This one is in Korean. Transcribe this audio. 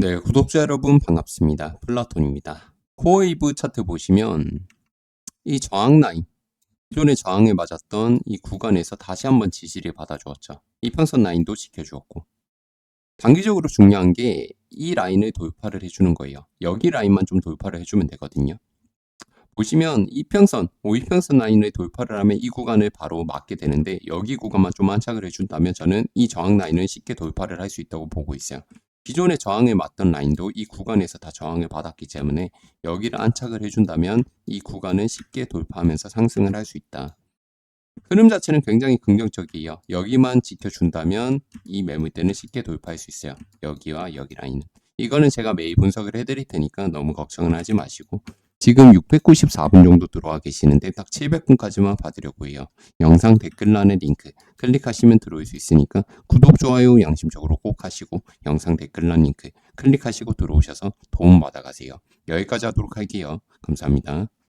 네, 구독자 여러분 반갑습니다. 플라톤입니다. 코어웨이브 차트 보시면 이 저항 라인, 기존의 저항에 맞았던 이 구간에서 다시 한번 지지를 받아주었죠. 이평선 라인도 지켜주었고 단기적으로 중요한 게 이 라인을 돌파를 해주는 거예요. 여기 라인만 좀 돌파를 해주면 되거든요. 보시면 이평선, 5이평선 라인을 돌파를 하면 이 구간을 바로 맞게 되는데 여기 구간만 좀 안착을 해준다면 저는 이 저항 라인을 쉽게 돌파를 할 수 있다고 보고 있어요. 기존의 저항에 맞던 라인도 이 구간에서 다 저항을 받았기 때문에 여기를 안착을 해준다면 이 구간은 쉽게 돌파하면서 상승을 할 수 있다. 흐름 자체는 굉장히 긍정적이에요. 여기만 지켜준다면 이 매물대는 쉽게 돌파할 수 있어요. 여기와 여기 라인은. 이거는 제가 매일 분석을 해드릴 테니까 너무 걱정은 하지 마시고 지금 694분 정도 들어와 계시는데 딱 700분까지만 받으려고 해요. 영상 댓글란에 링크 클릭하시면 들어올 수 있으니까 구독, 좋아요 양심적으로 꼭 하시고 영상 댓글란 링크 클릭하시고 들어오셔서 도움 받아가세요. 여기까지 하도록 할게요. 감사합니다.